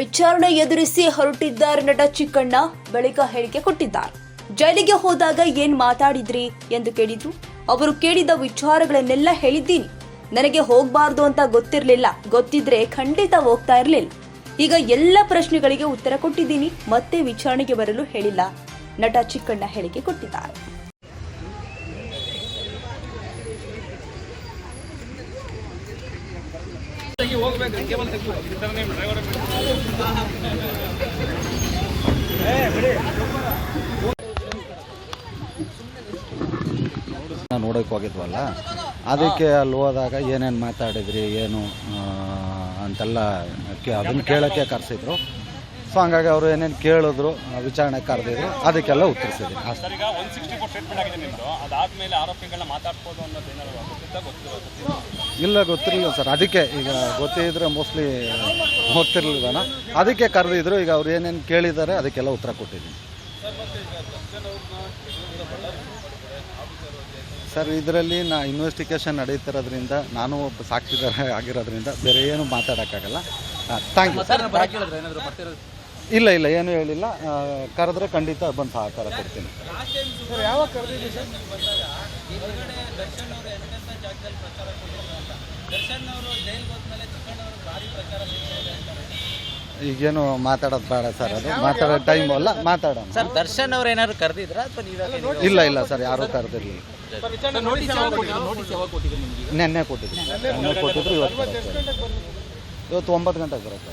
ವಿಚಾರಣೆ ಎದುರಿಸಿ ಹೊರಟಿದ್ದಾರೆ ನಟ ಚಿಕ್ಕಣ್ಣ, ಬಳಿಕ ಹೇಳಿಕೆ ಕೊಟ್ಟಿದ್ದಾರೆ. ಜೈಲಿಗೆ ಹೋದಾಗ ಏನ್ ಮಾತಾಡಿದ್ರಿ ಎಂದು ಕೇಳಿದ್ರು. ಅವರು ಕೇಳಿದ ವಿಚಾರಗಳನ್ನೆಲ್ಲ ಹೇಳಿದ್ದೀನಿ. ನನಗೆ ಹೋಗ್ಬಾರ್ದು ಅಂತ ಗೊತ್ತಿರಲಿಲ್ಲ. ಗೊತ್ತಿದ್ರೆ ಖಂಡಿತ ಹೋಗ್ತಾ ಇರಲಿಲ್ಲ. ಈಗ ಎಲ್ಲ ಪ್ರಶ್ನೆಗಳಿಗೆ ಉತ್ತರ ಕೊಟ್ಟಿದ್ದೀನಿ. ಮತ್ತೆ ವಿಚಾರಣೆಗೆ ಬರಲು ಹೇಳಿಲ್ಲ. ನಟ ಚಿಕ್ಕಣ್ಣ ಹೇಳಿಕೆ ಕೊಟ್ಟಿದ್ದಾರೆ. ನಾವು ನೋಡೋಕೆ ಹೋಗಿದ್ವಲ್ಲ? ಅದಕ್ಕೆ ಅಲ್ಲಿ ಹೋದಾಗ ಏನೇನು ಮಾತಾಡಿದ್ರಿ ಏನು ಅಂತೆಲ್ಲ ಅದನ್ನು ಕೇಳೋಕ್ಕೆ ಕರೆಸಿದ್ರು. ಸೊ ಹಂಗಾಗಿ ಅವರು ಏನೇನು ಕೇಳಿದ್ರು ವಿಚಾರಣೆ ಕರೆದಿದ್ರು ಅದಕ್ಕೆಲ್ಲ ಉತ್ತರಿಸಿದ್ರು ಅಷ್ಟೇ ಸರ್ ಈಗ ಒನ್ ಸಿಕ್ಸ್ಟಿ ಫೋರ್ ಸ್ಟೇಟ್ಮೆಂಟ್ ಆಗಿದೆ ನಿಮ್ಮದು ಅದಾದ್ಮೇಲೆ ಆರೋಪಿಗಳನ್ನ ಮಾತಾಡ್ಬೋದು ಅನ್ನೋದು ಏನಾದ್ರು ಗೊತ್ತಿದ್ದ ಗೊತ್ತಿರೋದು ಇಲ್ಲ ಗೊತ್ತಿರಲಿಲ್ಲ ಸರ್. ಅದಕ್ಕೆ ಈಗ ಗೊತ್ತಿದ್ರೆ ಮೋಸ್ಟ್ಲಿ ಗೊತ್ತಿರಲಿಲ್ಲ ಅದಕ್ಕೆ ಕರೆದಿದ್ರು. ಈಗ ಅವ್ರು ಏನೇನು ಕೇಳಿದ್ದಾರೆ ಅದಕ್ಕೆಲ್ಲ ಉತ್ತರ ಕೊಟ್ಟಿದ್ದೀನಿ. ಸರ್ ಇದರಲ್ಲಿ ನಾ ಇನ್ವೆಸ್ಟಿಗೇಷನ್ ನಡೀತಿರೋದ್ರಿಂದ ನಾನು ಒಬ್ಬ ಸಾಕ್ಷಿದಾರ ಆಗಿರೋದ್ರಿಂದ ಬೇರೆ ಏನು ಮಾತಾಡೋಕ್ಕಾಗಲ್ಲ. ಥ್ಯಾಂಕ್ ಯು ಇಲ್ಲ ಇಲ್ಲ ಏನು ಹೇಳಿಲ್ಲ. ಕರೆದ್ರೆ ಖಂಡಿತ ಬಂದು ಸಹಕಾರ ಕೊಡ್ತೀನಿ. ಈಗೇನು ಮಾತಾಡೋದು ಬೇಡ ಸರ್ ಅದು. ಮಾತಾಡೋ ಟೈಮ್ ಅಲ್ಲ ಮಾತಾಡೋಣ. ಸರ್ ದರ್ಶನ್ ಅವ್ರು ಏನಾದ್ರು ಕರೆದಿದ್ರ ಅಥವಾ ನೀವೇ ಇಲ್ಲ ಇಲ್ಲ ಸರ್ ಯಾರೂ ಕರೆದಿರಲಿಲ್ಲ ನೆನ್ನೆ ಕೊಟ್ಟಿದ್ರು? ನೆನ್ನೆ ಕೊಟ್ಟಿದ್ರು ಇವತ್ತು ಇವತ್ತು ಒಂಬತ್ತು ಗಂಟೆಗೆ ಬರುತ್ತೆ.